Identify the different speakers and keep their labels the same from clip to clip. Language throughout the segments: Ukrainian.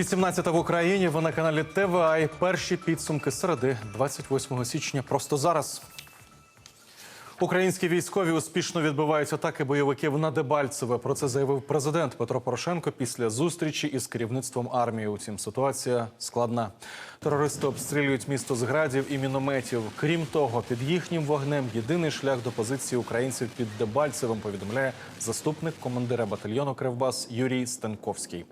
Speaker 1: 18 в Україні. Ви на каналі ТВА. Перші підсумки середи 28 січня. Просто зараз. Українські військові успішно відбивають атаки бойовиків на Дебальцеве. Про це заявив президент Петро Порошенко після зустрічі із керівництвом армії. Утім, ситуація складна. Терористи обстрілюють місто з градів і мінометів. Крім того, під їхнім вогнем єдиний шлях до позиції українців під Дебальцевим повідомляє заступник командира батальйону Кривбас Юрій Станковський.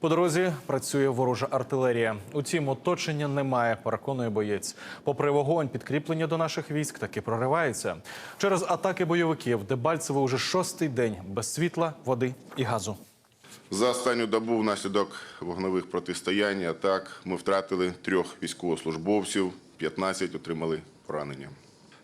Speaker 1: По дорозі працює ворожа артилерія. Утім, оточення немає. Переконує боєць. Попри вогонь, підкріплення до наших військ таки проривається. Через атаки бойовиків Дебальцево уже шостий день без світла, води і газу.
Speaker 2: За останню добу внаслідок вогневих протистоянь атак ми втратили трьох військовослужбовців, 15 отримали поранення.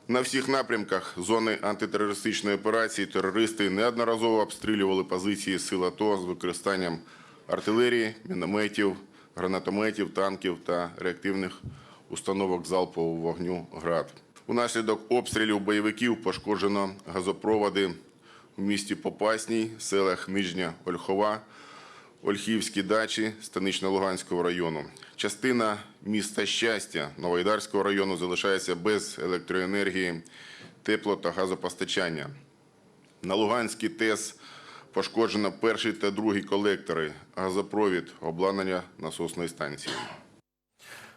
Speaker 2: На всіх напрямках зони антитерористичної операції терористи неодноразово обстрілювали позиції сил АТО з використанням артилерії, мінометів, гранатометів, танків та реактивних установок залпового вогню ГРАД. Унаслідок обстрілів бойовиків пошкоджено газопроводи у місті Попасній, селах Нижня Ольхова, Ольхівські дачі Станично-Луганського району. Частина міста Щастя Новоайдарського району залишається без електроенергії, тепло та газопостачання. На Луганській ТЕС пошкоджено перший та другий колектори, газопровід, обладнання насосної станції.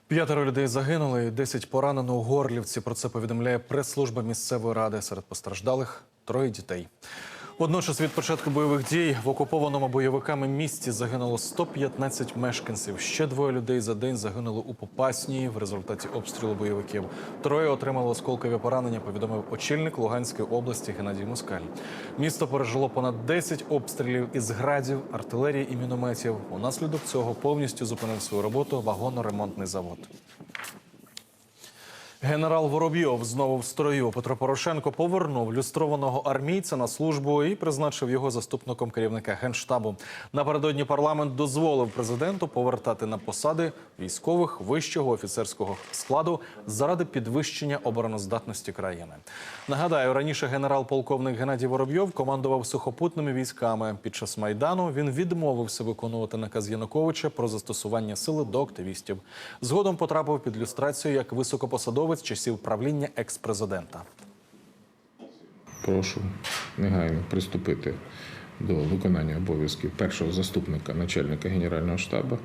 Speaker 1: П'ятеро людей загинули, і 10 поранено у Горлівці. Про це повідомляє прес-служба місцевої ради. Серед постраждалих троє дітей. Водночас від початку бойових дій в окупованому бойовиками місті загинуло 115 мешканців. Ще двоє людей за день загинули у Попаснії в результаті обстрілу бойовиків. Троє отримали осколкові поранення. Повідомив очільник Луганської області Геннадій Москаль. Місто пережило понад 10 обстрілів із градів, артилерії і мінометів. Унаслідок цього повністю зупинив свою роботу вагоноремонтний завод. Генерал Воробйов знову в строю. Петро Порошенко повернув люстрованого армійця на службу і призначив його заступником керівника генштабу. Напередодні парламент дозволив президенту повертати на посади військових вищого офіцерського складу заради підвищення обороноздатності країни. Нагадаю, раніше генерал-полковник Геннадій Воробйов командував сухопутними військами. Під час майдану він відмовився виконувати наказ Януковича про застосування сили до активістів. Згодом потрапив під люстрацію як високопосадовець часів правління екс-президента.
Speaker 3: Прошу негайно приступити до виконання обов'язків першого заступника начальника Генерального штабу.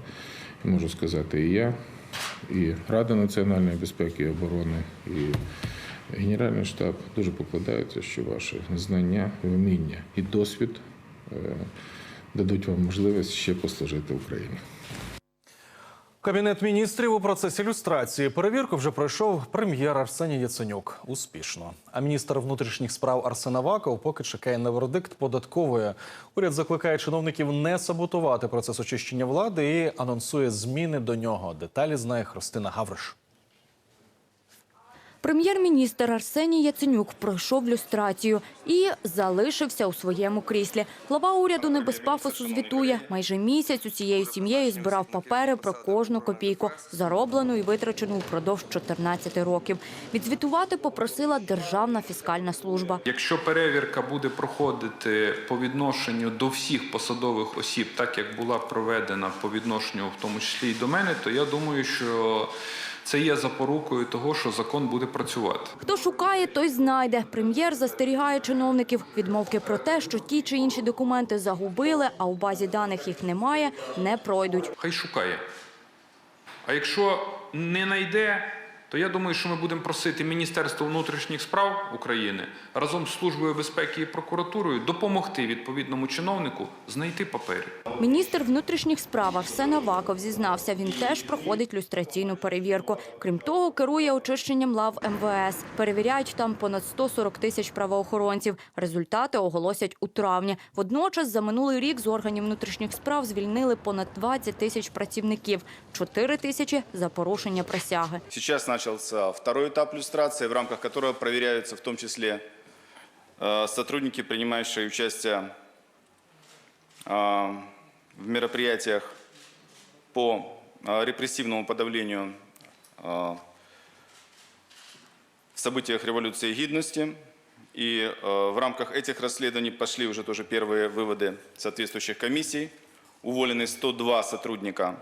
Speaker 3: Можу сказати, і я, і Рада національної безпеки і оборони, і Генеральний штаб дуже покладаються, що ваші знання, вміння і досвід е, дадуть вам можливість ще послужити Україні.
Speaker 1: Кабінет міністрів у процесі люстрації перевірку вже пройшов прем'єр Арсеній Яценюк успішно. А міністр внутрішніх справ Арсен Аваков поки чекає на вердикт податкової. Уряд закликає чиновників не саботувати процес очищення влади і анонсує зміни до нього. Деталі знає Христина Гавриш.
Speaker 4: Прем'єр-міністр Арсеній Яценюк пройшов люстрацію і залишився у своєму кріслі. Глава уряду не без пафосу звітує. Майже місяць усією сім'єю збирав папери про кожну копійку, зароблену і витрачену впродовж 14 років. Відзвітувати попросила Державна фіскальна служба.
Speaker 5: Якщо перевірка буде проходити по відношенню до всіх посадових осіб, так як була проведена по відношенню, в тому числі і до мене, то я думаю, що це є запорукою того, що закон буде працювати.
Speaker 4: Хто шукає, той знайде. Прем'єр застерігає чиновників. Відмовки про те, що ті чи інші документи загубили, а у базі даних їх немає, не пройдуть.
Speaker 5: Хай шукає. А якщо не знайде, то я думаю, що ми будемо просити Міністерство внутрішніх справ України разом з Службою безпеки і прокуратурою допомогти відповідному чиновнику знайти папери.
Speaker 4: Міністр внутрішніх справ Арсен Аваков зізнався, він теж проходить люстраційну перевірку. Крім того, керує очищенням лав МВС. Перевіряють там понад 140 тисяч правоохоронців. Результати оголосять у травні. Водночас за минулий рік з органів внутрішніх справ звільнили понад 20 тисяч працівників, 4 тисячі за порушення присяги.
Speaker 6: Сейчас начался второй этап люстрации, в рамках которого проверяются в том числе э, сотрудники, принимающие участие э, в мероприятиях по э, репрессивному подавлению в событиях революции гидности. И в рамках этих расследований пошли уже тоже первые выводы соответствующих комиссий. Уволены 102 сотрудника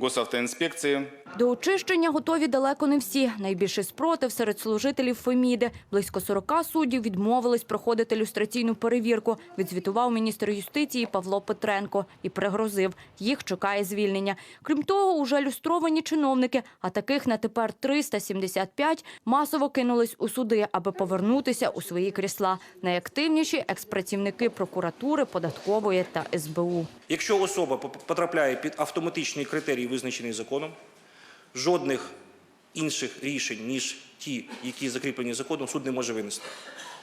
Speaker 6: а, госавтоинспекции.
Speaker 4: До очищення готові далеко не всі. Найбільший спротив серед служителів Феміди. Близько 40 суддів відмовились проходити люстраційну перевірку. Відзвітував міністр юстиції Павло Петренко і пригрозив, їх чекає звільнення. Крім того, уже люстровані чиновники, а таких на тепер 375, масово кинулись у суди, аби повернутися у свої крісла. Найактивніші експрацівники прокуратури, податкової та СБУ.
Speaker 7: Якщо особа потрапляє під автоматичний критерій, визначений законом, жодних інших рішень, ніж ті, які закріплені законом, суд не може винести.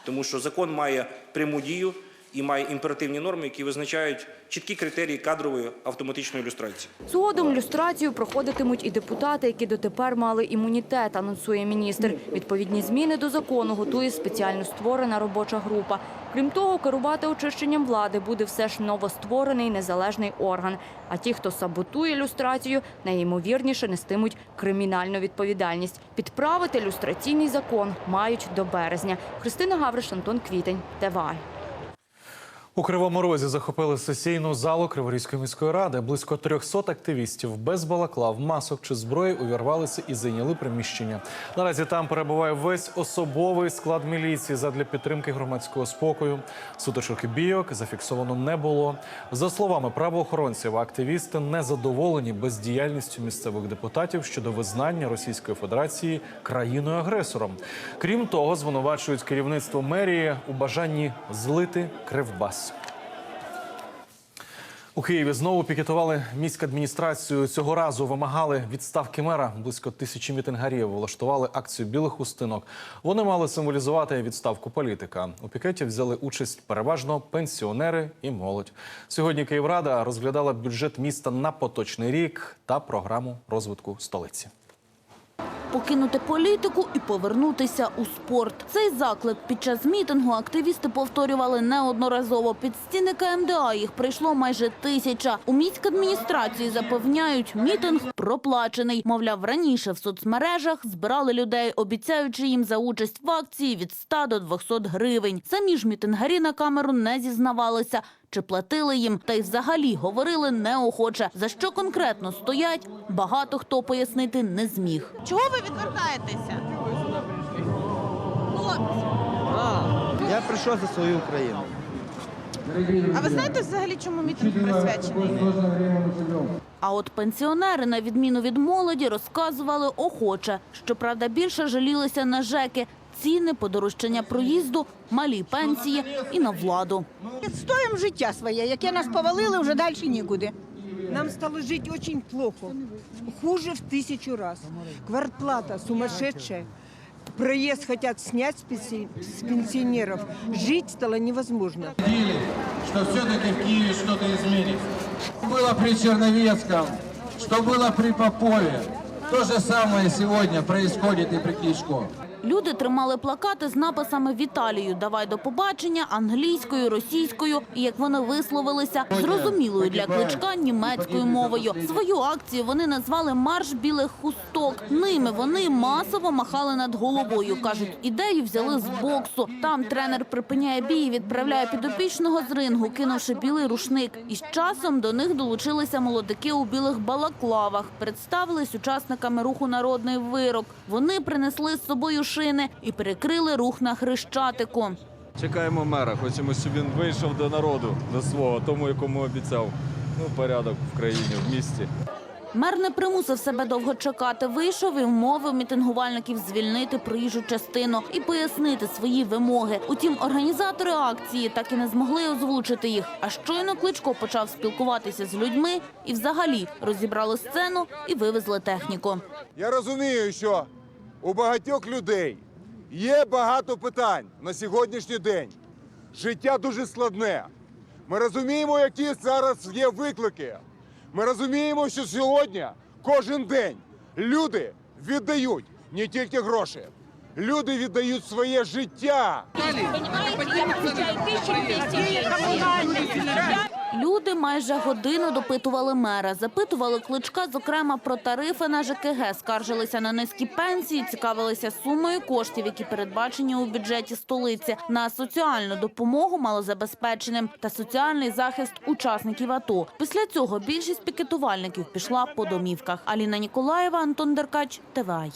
Speaker 7: Тому що закон має пряму дію і має імперативні норми, які визначають чіткі критерії кадрової автоматичної ілюстрації.
Speaker 4: Згодом люстрацію проходитимуть і депутати, які дотепер мали імунітет, анонсує міністр. Відповідні зміни до закону готує спеціально створена робоча група. Крім того, керувати очищенням влади буде все ж новостворений незалежний орган. А ті, хто саботує люстрацію, найімовірніше нестимуть кримінальну відповідальність. Підправити люстраційний закон мають до березня. Христина Гавриш, Антон Квітень, ТВА.
Speaker 1: У Кривому Розі захопили сесійну залу Криворізької міської ради. Близько 300 активістів без балаклав, масок чи зброї увірвалися і зайняли приміщення. Наразі там перебуває весь особовий склад міліції задля підтримки громадського спокою. Сутичок і бійок зафіксовано не було. За словами правоохоронців, активісти не задоволені бездіяльністю місцевих депутатів щодо визнання Російської Федерації країною агресором. Крім того, звинувачують керівництво мерії у бажанні злити Кривбас. У Києві знову пікетували міську адміністрацію. Цього разу вимагали відставки мера. Близько тисячі мітингарів влаштували акцію білих хустинок. Вони мали символізувати відставку політика. У пікеті взяли участь переважно пенсіонери і молодь. Сьогодні Київрада розглядала бюджет міста на поточний рік та програму розвитку столиці.
Speaker 8: Покинути політику і повернутися у спорт. Цей заклик під час мітингу активісти повторювали неодноразово. Під стіни КМДА їх прийшло майже тисяча. У міськадміністрації запевняють, мітинг проплачений. Мовляв, раніше в соцмережах збирали людей, обіцяючи їм за участь в акції від 100 до 200 гривень. Самі ж мітингарі на камеру не зізнавалися. Чи платили їм, та й взагалі говорили неохоче. За що конкретно стоять, багато хто пояснити не зміг.
Speaker 9: Чого ви відвертаєтеся? Хлопці,
Speaker 10: Я прийшов за свою Україну.
Speaker 9: а ви знаєте взагалі, чому мітинг присвячений?
Speaker 8: А от пенсіонери, на відміну від молоді, розказували охоче. Щоправда, більше жалілися на ЖЕКи. Ціни, подорожчання проїзду, малі пенсії і на владу.
Speaker 11: Відстоїмо життя своє, яке нас повалили, вже далі нікуди. Нам стало жити дуже плохо. Хуже в тисячу раз. Квартплата сумасшедшая. Проезд хотят снять с с пенсионеров. Жить стало невозможно.
Speaker 12: что все-таки в Киеве что-то изменится. Что было при Черновецком, что было при Попове, то же самое сегодня происходит и при Кличко.
Speaker 8: Люди тримали плакати з написами «Віталію, давай до побачення» англійською, російською і, як вони висловилися, зрозумілою для кличка німецькою мовою. Свою акцію вони назвали «Марш білих хусток». Ними вони масово махали над головою. Кажуть, ідею взяли з боксу. Там тренер припиняє бій і відправляє підопічного з рингу, кинувши білий рушник. І з часом до них долучилися молодики у білих балаклавах. Представились учасниками руху «Народний вирок». Вони принесли з собою шини і перекрили рух на Хрещатику.
Speaker 10: Чекаємо мера, хочемо, щоб він вийшов до народу, до свого, тому, якому обіцяв. Ну, порядок в країні, в місті.
Speaker 8: Мер не примусив себе довго чекати. Вийшов і вмовив мітингувальників звільнити проїжджу частину і пояснити свої вимоги. Утім, організатори акції так і не змогли озвучити їх. А щойно Кличко почав спілкуватися з людьми і взагалі розібрали сцену і вивезли техніку.
Speaker 12: Я розумію, що у багатьох людей є багато питань на сьогоднішній день. Життя дуже складне. Ми розуміємо, які зараз є виклики. Ми розуміємо, що сьогодні кожен день люди віддають не тільки гроші, люди віддають своє життя.
Speaker 8: Люди майже годину допитували мера, запитували кличка, зокрема про тарифи на ЖКГ, скаржилися на низькі пенсії, цікавилися сумою коштів, які передбачені у бюджеті столиці, на соціальну допомогу малозабезпеченим та соціальний захист учасників АТО. Після цього більшість пікетувальників пішла по домівках. Аліна Ніколаєва, Антон Деркач, ТВАЙ.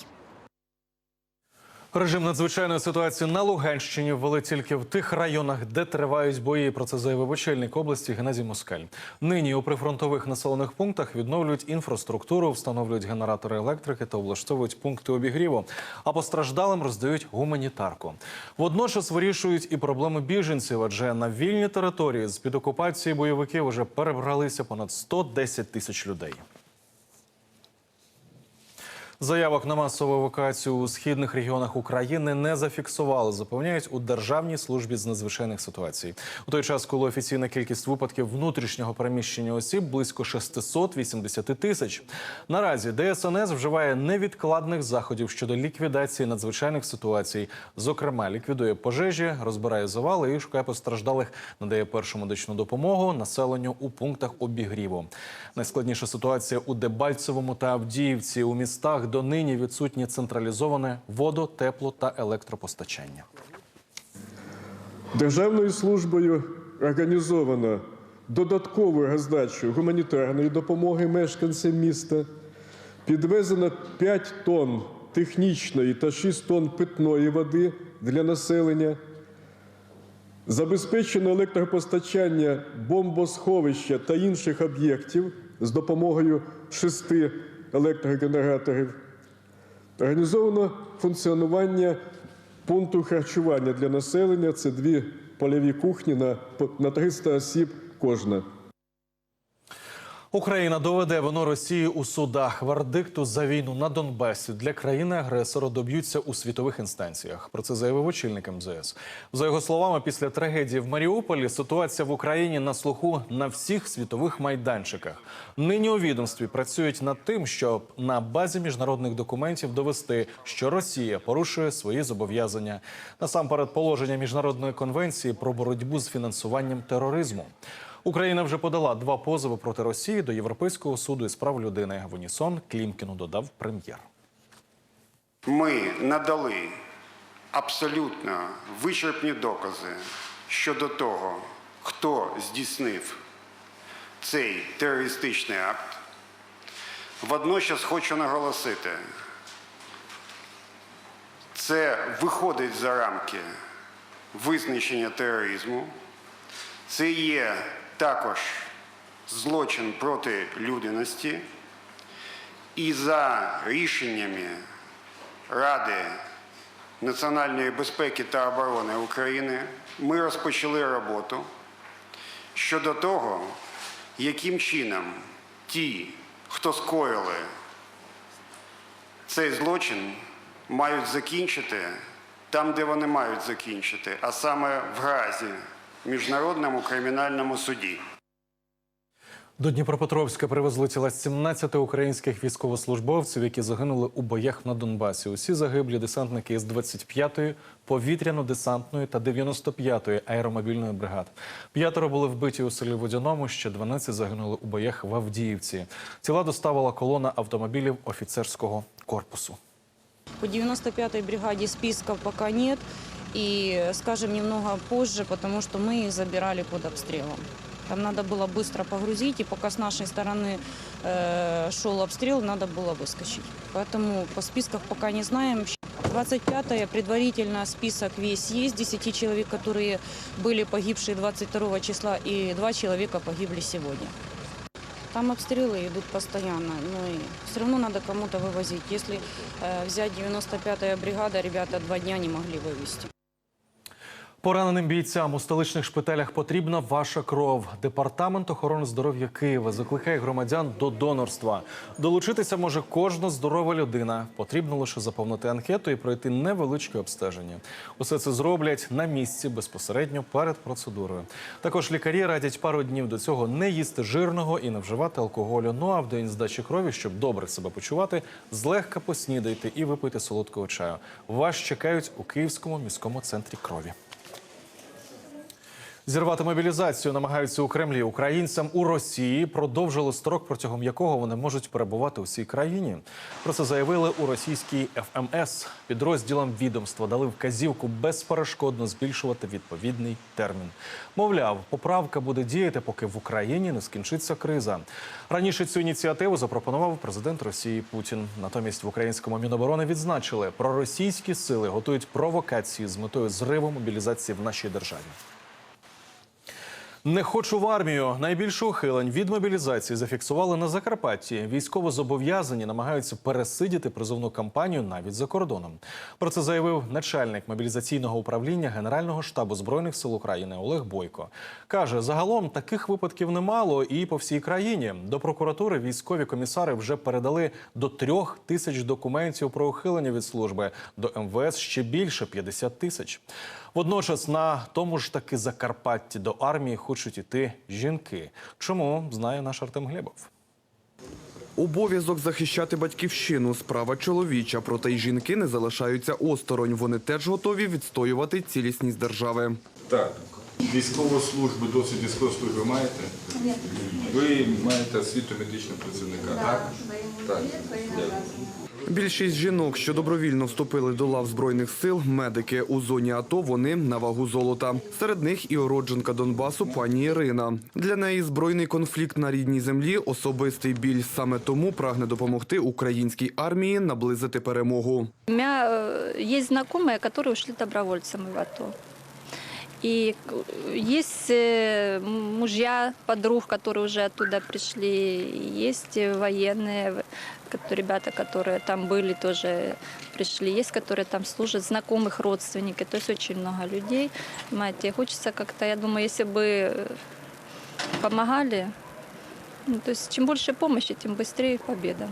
Speaker 1: Режим надзвичайної ситуації на Луганщині ввели тільки в тих районах, де тривають бої. Про це заявив очільник області Геннадій Москаль. Нині у прифронтових населених пунктах відновлюють інфраструктуру, встановлюють генератори електрики та облаштовують пункти обігріву. А постраждалим роздають гуманітарку. Водночас вирішують і проблеми біженців, адже на вільні території з під окупації бойовиків вже перебралися понад 110 тисяч людей. Заявок на масову евакуацію у східних регіонах України не зафіксували, запевняють у Державній службі з надзвичайних ситуацій. У той час, коли офіційна кількість випадків внутрішнього переміщення осіб близько 680 тисяч. Наразі ДСНС вживає невідкладних заходів щодо ліквідації надзвичайних ситуацій. Зокрема, ліквідує пожежі, розбирає завали і шукає постраждалих, надає першу медичну допомогу населенню у пунктах обігріву. Найскладніша ситуація у Дебальцевому та Авдіївці у містах донині відсутнє централізоване водо, тепло та електропостачання.
Speaker 13: Державною службою організовано додаткову роздачу гуманітарної допомоги мешканцям міста, підвезено 5 тонн технічної та 6 тонн питної води для населення, забезпечено електропостачання бомбосховища та інших об'єктів з допомогою шести електрогенераторів. Організовано функціонування пункту харчування для населення. Це дві польові кухні на, на 300 осіб кожна.
Speaker 1: Україна доведе вину Росії у судах. Вердикту за війну на Донбасі для країни-агресора доб'ються у світових інстанціях. Про це заявив очільник МЗС. За його словами, після трагедії в Маріуполі ситуація в Україні на слуху на всіх світових майданчиках. Нині у відомстві працюють над тим, щоб на базі міжнародних документів довести, що Росія порушує свої зобов'язання насамперед положення міжнародної конвенції про боротьбу з фінансуванням тероризму. Україна вже подала два позови проти Росії до Європейського суду із прав людини. В унісон Клімкіну додав прем'єр.
Speaker 14: Ми надали абсолютно вичерпні докази щодо того, хто здійснив цей терористичний акт. Водночас хочу наголосити, це виходить за рамки визначення тероризму. Це є також злочин проти людяності. І за рішеннями Ради національної безпеки та оборони України ми розпочали роботу щодо того, яким чином ті, хто скоїли цей злочин, мають закінчити там, де вони мають закінчити, а саме в Гразі, Міжнародному кримінальному суді.
Speaker 1: До Дніпропетровська привезли тіла 17 українських військовослужбовців, які загинули у боях на Донбасі. Усі загиблі десантники з 25-ї повітряно-десантної та 95-ї аеромобільної бригад. П'ятеро були вбиті у селі Водяному, ще 12 загинули у боях в Авдіївці. Тіла доставила колона автомобілів офіцерського корпусу.
Speaker 15: По 95-й бригаде списков пока нет. И скажем немного позже, потому что мы их забирали под обстрелом. Там надо было быстро погрузить, и пока с нашей стороны э, шел обстрел, надо было выскочить. Поэтому по списках пока не знаем. 25-е предварительно список весь есть, 10 человек, которые были погибшие 22 числа, и 2 человека погибли сегодня. Там обстрелы идут постоянно, но и все равно надо кому-то вывозить. Если э, взять 95-я бригада, ребята два дня не могли вывести.
Speaker 1: Пораненим бійцям у столичних шпиталях потрібна ваша кров. Департамент охорони здоров'я Києва закликає громадян до донорства. Долучитися може кожна здорова людина. Потрібно лише заповнити анкету і пройти невеличке обстеження. Усе це зроблять на місці безпосередньо перед процедурою. Також лікарі радять пару днів до цього не їсти жирного і не вживати алкоголю. Ну а в день здачі крові, щоб добре себе почувати, злегка поснідайте і випийте солодкого чаю. Вас чекають у Київському міському центрі крові. Зірвати мобілізацію намагаються у Кремлі українцям у Росії. Продовжили строк, протягом якого вони можуть перебувати у цій країні. Про це заявили у російській ФМС. Підрозділам відомства дали вказівку безперешкодно збільшувати відповідний термін. Мовляв, поправка буде діяти, поки в Україні не скінчиться криза. Раніше цю ініціативу запропонував президент Росії Путін. Натомість в українському міноборони відзначили, проросійські сили готують провокації з метою зриву мобілізації в нашій державі. Не хочу в армію. Найбільше ухилень від мобілізації зафіксували на Закарпатті. Військовозобов'язані намагаються пересидіти призовну кампанію навіть за кордоном. Про це заявив начальник мобілізаційного управління Генерального штабу збройних сил України Олег Бойко. каже, загалом таких випадків немало і по всій країні. До прокуратури військові комісари вже передали до трьох тисяч документів про ухилення від служби. До МВС ще більше 50 тисяч. Водночас на тому ж таки Закарпатті до армії хочуть іти жінки. Чому знає наш Артем Глебов?
Speaker 16: Обов'язок захищати батьківщину – справа чоловіча, проте й жінки не залишаються осторонь. Вони теж готові відстоювати цілісність держави.
Speaker 3: Так, військову службу, досвід військової служби маєте? Ні. Ви маєте освіту медичного працівника, так? Так. Дякую.
Speaker 16: Більшість жінок, що добровільно вступили до лав Збройних сил, медики. У зоні АТО вони на вагу золота. Серед них і уродженка Донбасу пані Ірина. Для неї збройний конфлікт на рідній землі – особистий біль. Саме тому прагне допомогти українській армії наблизити перемогу.
Speaker 17: У меня э, есть знакомые, которые ушли добровольцами в АТО. И к- есть э, м- мужья, подруг, которые уже оттуда пришли. Есть э, военные, в- кото- ребята, которые там были, тоже пришли. Есть, которые там служат, знакомых, родственники. То есть очень много людей. Понимаете, и хочется как-то, я думаю, если бы э, помогали, ну, то есть чем больше помощи, тем быстрее победа.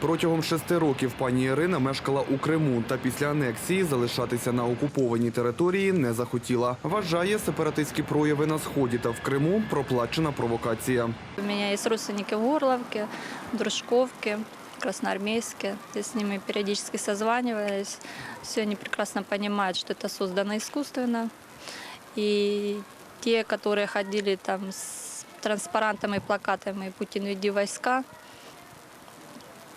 Speaker 16: Протягом шести років пані Ірина мешкала у Криму та після анексії залишатися на окупованій території не захотіла. Вважає сепаратистські прояви на сході та в Криму проплачена провокація.
Speaker 17: У меня есть родственники в Горловке, Дружковке, Красноармейске. Я с ними периодически созваниваюсь. Все они прекрасно понимают, что это создано искусственно. И те, которые ходили там с транспарантами и плакатами «Путин, веди войска»,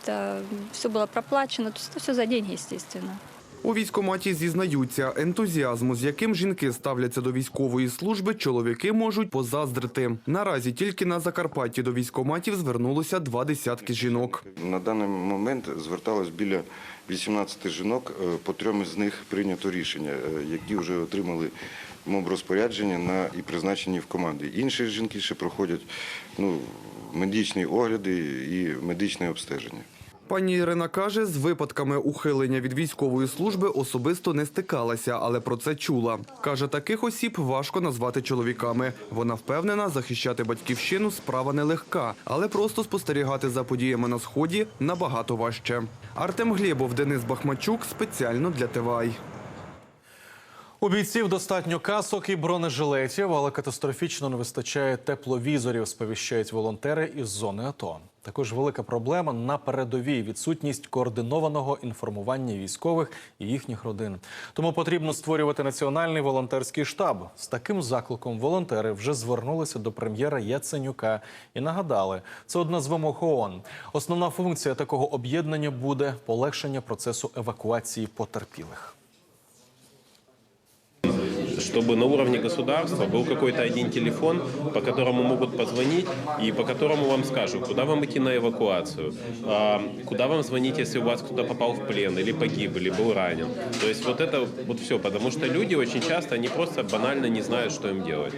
Speaker 17: это все было проплачено. То есть это все за деньги, естественно.
Speaker 16: У військкоматі зізнаються, ентузіазму, з яким жінки ставляться до військової служби, чоловіки можуть позаздрити. Наразі тільки на Закарпатті до військкоматів звернулося два десятки жінок.
Speaker 18: На даний момент зверталось біля 18 жінок, е, по трьом з них прийнято рішення, е, які вже отримали моб-розпорядження на і призначені в команди. Інші жінки ще проходять ну, медичні огляди і медичне обстеження.
Speaker 16: Пані Ірина каже, з випадками ухилення від військової служби особисто не стикалася, але про це чула. Каже, таких осіб важко назвати чоловіками. Вона впевнена, захищати батьківщину справа нелегка, але просто спостерігати за подіями на сході набагато важче. Артем Глєбов, Денис Бахмачук спеціально для ТВАЙ.
Speaker 1: У бійців достатньо касок і бронежилетів, але катастрофічно не вистачає тепловізорів, сповіщають волонтери із зони АТО. Також велика проблема на передовій відсутність координованого інформування військових і їхніх родин. Тому потрібно створювати національний волонтерський штаб. З таким закликом волонтери вже звернулися до прем'єра Яценюка і нагадали, це одна з вимог ООН. Основна функція такого об'єднання буде полегшення процесу евакуації потерпілих.
Speaker 19: Чтобы на уровне государства был какой-то один телефон, по которому могут позвонить и по которому вам скажут, куда вам идти на эвакуацию, а, куда вам звонить, если у вас кто-то попал в плен или погиб, или был ранен. То есть вот это вот все, потому что люди очень часто, они просто банально не знают, что им делать.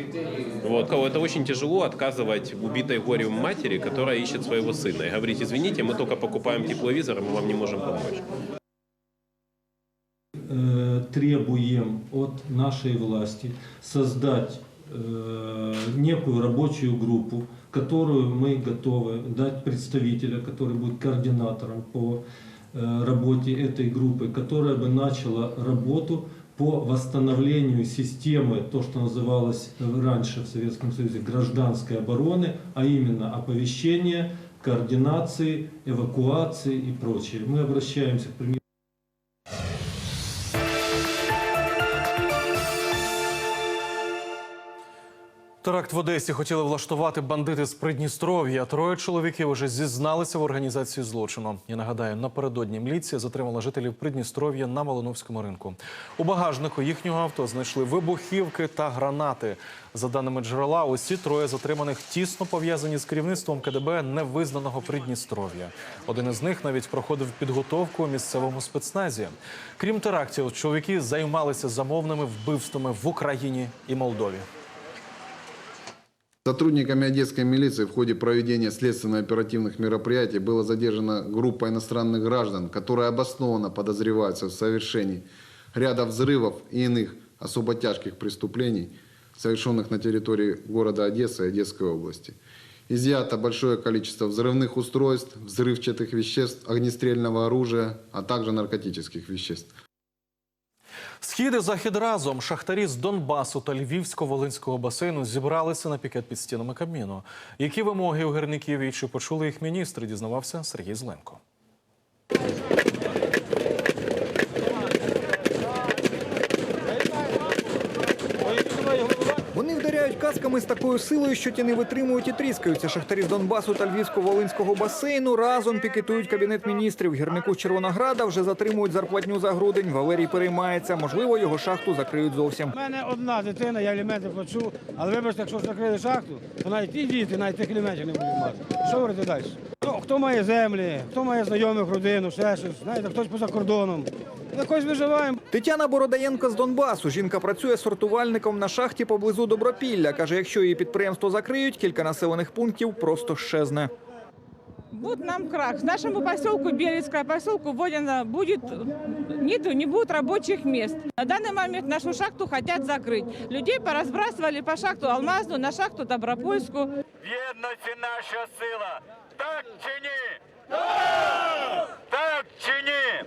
Speaker 19: Вот. Это очень тяжело отказывать убитой горем матери, которая ищет своего сына, и говорить, извините, мы только покупаем тепловизор, мы вам не можем помочь.
Speaker 13: Э, требуем от нашей власти создать э, некую рабочую группу, которую мы готовы дать представителя, который будет координатором по э, работе этой группы, которая бы начала работу по восстановлению системы, то, что называлось раньше в Советском Союзе гражданской обороны, а именно оповещения, координации, эвакуации и прочее. Мы обращаемся к премьеру
Speaker 1: Теракт в Одесі хотіли влаштувати бандити з Придністров'я. Троє чоловіків уже зізналися в організації злочину. Я нагадаю, напередодні міліція затримала жителів Придністров'я на Малиновському ринку. У багажнику їхнього авто знайшли вибухівки та гранати. За даними джерела, усі троє затриманих тісно пов'язані з керівництвом КДБ невизнаного Придністров'я. Один із них навіть проходив підготовку у місцевому спецназі. Крім терактів, чоловіки займалися замовними вбивствами в Україні і Молдові.
Speaker 20: Сотрудниками одесской милиции в ходе проведения следственно-оперативных мероприятий была задержана группа иностранных граждан, которые обоснованно подозреваются в совершении ряда взрывов и иных особо тяжких преступлений, совершенных на территории города Одессы и Одесской области. Изъято большое количество взрывных устройств, взрывчатых веществ, огнестрельного оружия, а также наркотических веществ.
Speaker 1: Схід і захід разом шахтарі з Донбасу та Львівсько-Волинського басейну зібралися на пікет під стінами Кабміну. Які вимоги у гірників і чи почули їх міністри, дізнавався Сергій Зленко.
Speaker 21: Вдаряють з такою силою, що ті не витримують і тріскаються. Шахтарі з Донбасу та Львівсько-Волинського басейну разом пікетують кабінет міністрів. Гірнику Червонограда вже затримують зарплатню за грудень. Валерій переймається. Можливо, його шахту закриють зовсім.
Speaker 22: У мене одна дитина, я аліменти плачу, але вибачте, якщо закрили шахту, то навіть і діти, навіть тих аліментів не будуть мати. Що говорити далі? Хто має землі, хто має знайомих родину, ще щось, знаєте, хтось поза кордоном Якось виживаємо.
Speaker 21: Тетяна Бородаєнко з Донбасу. Жінка працює сортувальником на шахті поблизу Добропілля. Каже, якщо її підприємство закриють, кілька населених пунктів просто щезне.
Speaker 9: Вот нам крах. Нашему поселку, Белецкое поселку, Водина, будет, нету, не будет рабочих мест. На данный момент нашу шахту хотят закрыть. Людей поразбрасывали по шахту Алмазну, на шахту Добропольску.
Speaker 23: Єдності наша сила. Так чи ні? Так! Так чи ні?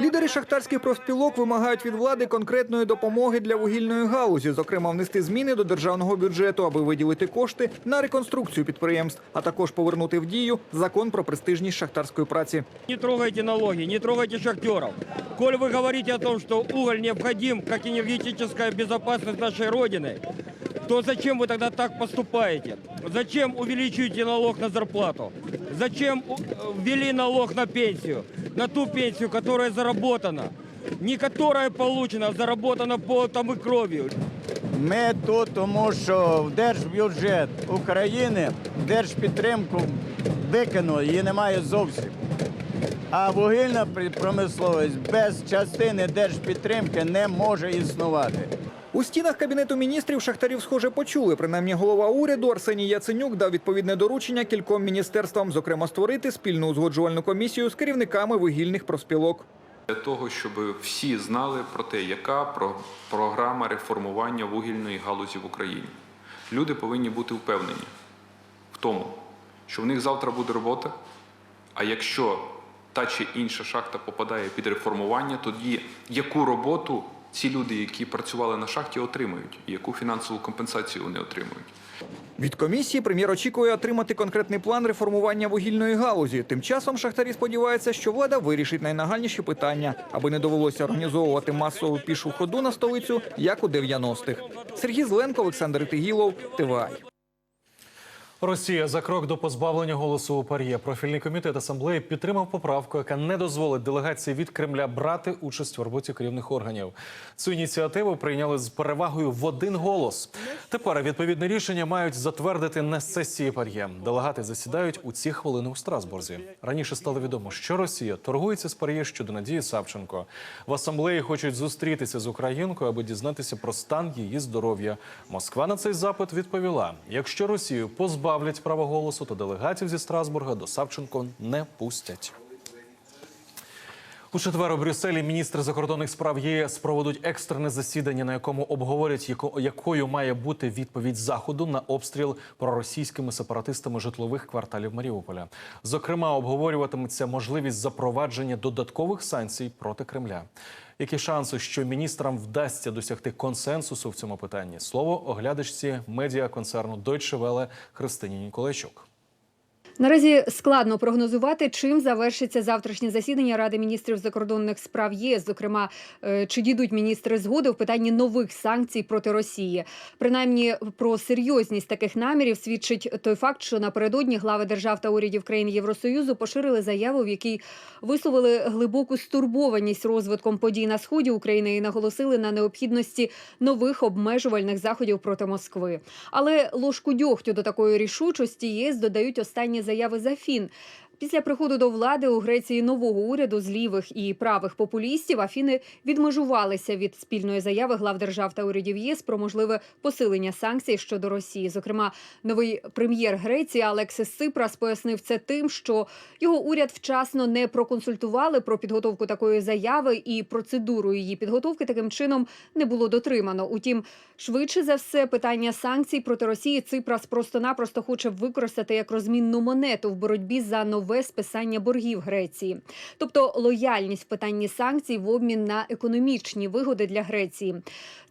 Speaker 21: Лідери шахтарських профспілок вимагають від влади конкретної допомоги для вугільної галузі, зокрема внести зміни до державного бюджету, аби виділити кошти на реконструкцію підприємств, а також повернути в дію закон про престижність шахтарської праці.
Speaker 23: Не трогайте налоги, не трогайте шахтеров. Коль вы говорите о том, что уголь необходим как энергетическая безопасность нашей Родины, то зачем вы тогда так поступаете? Зачем увеличиваете налог на зарплату? Зачем у- ввели налог на пенсию? На ту пенсию, которая заработана. Не которая получена, а заработана потом и кровью.
Speaker 24: Ми тут, тому що в держбюджет України держпідтримку викинули, її немає зовсім. А вугільна промисловість без частини держпідтримки не може існувати.
Speaker 21: У стінах кабінету міністрів шахтарів, схоже, почули. Принаймні, голова уряду Арсеній Яценюк дав відповідне доручення кільком міністерствам, зокрема, створити спільну узгоджувальну комісію з керівниками вугільних профспілок.
Speaker 5: Для того, щоб всі знали про те, яка програма реформування вугільної галузі в Україні. Люди повинні бути впевнені в тому, що в них завтра буде робота, а якщо та чи інша шахта попадає під реформування, тоді яку роботу ці люди, які працювали на шахті, отримають, яку фінансову компенсацію вони отримують.
Speaker 21: Від комісії прем'єр очікує отримати конкретний план реформування вугільної галузі. Тим часом шахтарі сподіваються, що влада вирішить найнагальніші питання, аби не довелося організовувати масову пішу ходу на столицю, як у 90-х. Сергій Зленко, Олександр Тигілов, ТВА.
Speaker 1: Росія за крок до позбавлення голосу у пар'є. Профільний комітет асамблеї підтримав поправку, яка не дозволить делегації від Кремля брати участь в роботі керівних органів. Цю ініціативу прийняли з перевагою в один голос. Тепер відповідне рішення мають затвердити на сесії пар'є. Делегати засідають у ці хвилини у Страсбурзі. Раніше стало відомо, що Росія торгується з пар'є щодо Надії Савченко. В асамблеї хочуть зустрітися з українкою, аби дізнатися про стан її здоров'я. Москва на цей запит відповіла: якщо Росію позбавлять права голосу, то делегатів зі Страсбурга до Савченко не пустять. У четвер у Брюсселі міністри закордонних справ ЄС проведуть екстрене засідання, на якому обговорять, якою має бути відповідь заходу на обстріл проросійськими сепаратистами житлових кварталів Маріуполя. Зокрема, обговорюватиметься можливість запровадження додаткових санкцій проти Кремля. Які шанси, що міністрам вдасться досягти консенсусу в цьому питанні? Слово оглядачці медіаконцерну Deutsche Welle Христині Ніколайчук.
Speaker 25: Наразі складно прогнозувати, чим завершиться завтрашнє засідання Ради міністрів закордонних справ ЄС. Зокрема, е, чи дійдуть міністри згоди в питанні нових санкцій проти Росії. Принаймні про серйозність таких намірів свідчить той факт, що напередодні глави держав та урядів країн Євросоюзу поширили заяву, в якій висловили глибоку стурбованість розвитком подій на сході України і наголосили на необхідності нових обмежувальних заходів проти Москви. Але ложку дьогтю до такої рішучості ЄС додають останні заяви за. Після приходу до влади у Греції нового уряду з лівих і правих популістів Афіни відмежувалися від спільної заяви глав держав та урядів ЄС про можливе посилення санкцій щодо Росії. Зокрема, новий прем'єр Греції Алексис Сипрас пояснив це тим, що його уряд вчасно не проконсультували про підготовку такої заяви, і процедуру її підготовки таким чином не було дотримано. Утім, швидше за все, питання санкцій проти Росії Ципрас просто-напросто хоче використати як розмінну монету в боротьбі за нове списання боргів Греції, тобто лояльність в питанні санкцій в обмін на економічні вигоди для Греції.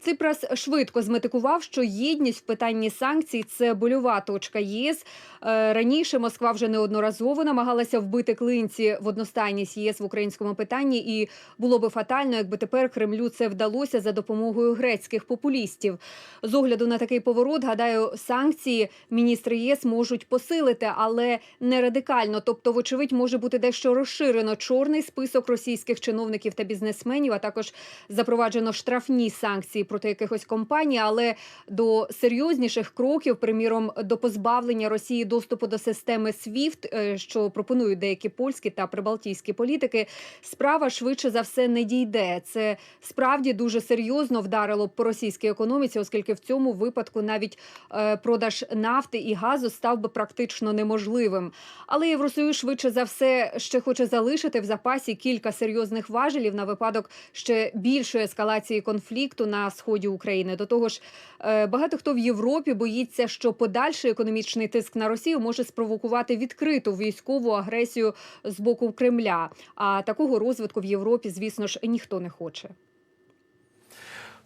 Speaker 25: Ципрас швидко зметикував, що єдність в питанні санкцій це больова точка ЄС. Е, Раніше Москва вже неодноразово намагалася вбити клинці в одностайність ЄС в українському питанні, і було би фатально, якби тепер Кремлю це вдалося за допомогою грецьких популістів. З огляду на такий поворот, гадаю, санкції міністри ЄС можуть посилити, але не радикально. Тобто, вочевидь, може бути дещо розширено чорний список російських чиновників та бізнесменів, а також запроваджено штрафні санкції проти якихось компаній, але до серйозніших кроків, приміром, до позбавлення Росії доступу до системи SWIFT, е, що пропонують деякі польські та прибалтійські політики, справа швидше за все не дійде. Це справді дуже серйозно вдарило по російській економіці, оскільки в цьому випадку навіть е, продаж нафти і газу став би практично неможливим. Але Євросоюз швидше за все ще хоче залишити в запасі кілька серйозних важелів на випадок ще більшої ескалації конфлікту на сході України. До того ж, е, багато хто в Європі боїться, що подальший економічний тиск на Росію може спровокувати відкриту військову агресію з боку Кремля. А такого розвитку в Європі, звісно ж, ніхто не хоче.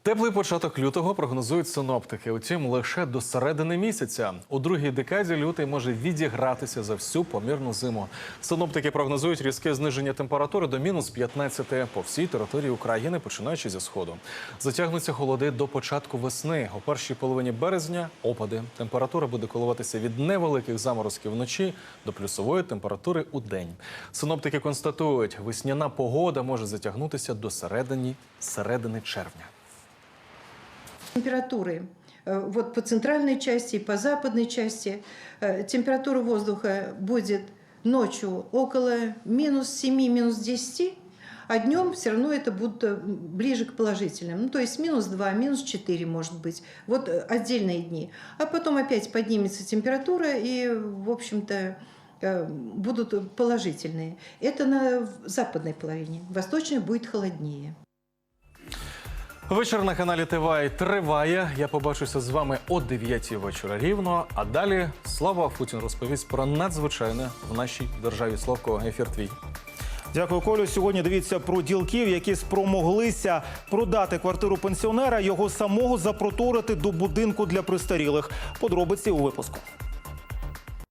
Speaker 1: Теплий початок лютого прогнозують синоптики. Утім, лише до середини місяця. У другій декаді лютий може відігратися за всю помірну зиму. Синоптики прогнозують різке зниження температури до мінус 15 по всій території України, починаючи зі сходу. Затягнуться холоди до початку весни. У першій половині березня опади. Температура буде коливатися від невеликих заморозків вночі до плюсової температури у день. Синоптики констатують, весняна погода може затягнутися до середини, середини червня.
Speaker 26: Температуры э, вот по центральной части и по западной части э, температура воздуха будет ночью около минус 7, минус 10, а днем все равно это будет э, ближе к положительным. Ну, то есть минус 2, минус 4 может быть. Вот отдельные дни. А потом опять поднимется температура и, в общем-то, будут положительные. Это на западной половине. Восточной будет холоднее.
Speaker 1: Вечір на каналі ТВАЙ триває. Я побачуся з вами о 9 вечора рівно. А далі Слава Футін розповість про надзвичайне в нашій державі. Славко, ефір твій.
Speaker 27: Дякую, Колю. Сьогодні дивіться про ділків, які спромоглися продати квартиру пенсіонера, його самого запроторити до будинку для престарілих. Подробиці у випуску.